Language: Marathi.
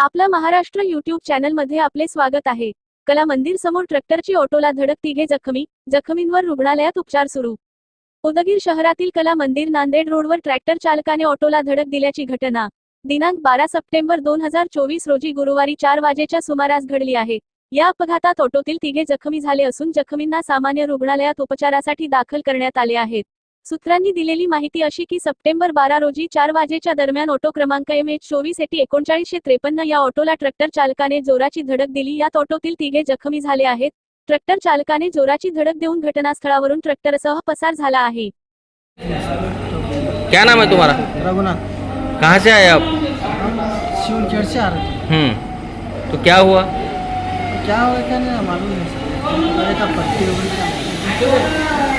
आपला महाराष्ट्र युट्यूब चॅनलमध्ये आपले स्वागत आहे. कला मंदिर समोर ट्रॅक्टरची ऑटोला धडक तिघे जखमी जखमींवर रुग्णालयात उपचार सुरू. उदगीर शहरातील कला मंदिर नांदेड रोडवर ट्रॅक्टर चालकाने ऑटोला धडक दिल्याची घटना. दिनांक बारा सप्टेंबर दोन हजार चोवीस रोजी गुरुवारी चार वाजेच्या सुमारास घडली आहे. या अपघातात ऑटोतील तिघे जखमी झाले असून जखमींना सामान्य रुग्णालयात उपचारासाठी दाखल करण्यात आले आहेत. सूत्रांनी दिलेली माहिती अशी की सप्टेंबर बारा रोजी चार वाजेच्या दरम्यान ऑटो क्रमांक एम एच चोवीस एटी एकोणचाळीसशे त्रेपन्न या ऑटोला ट्रॅक्टर चालकाने जोराची धडक दिली. यात ऑटोतील तिघे जखमी झाले आहेत. ट्रॅक्टर चालकाने जोराची धडक देऊन घटनास्थळावरून ट्रॅक्टरसह पसार झाला आहे. क्या नाम है तुम्हारा? रघुनाथ. कहाँ से आए आप? शिवनखेड़ से आ रहे थे. हम्म. तो क्या हुआ? क्या हुआ क्या नहीं मालूम नहीं सर. एक पट्टी हो गई क्या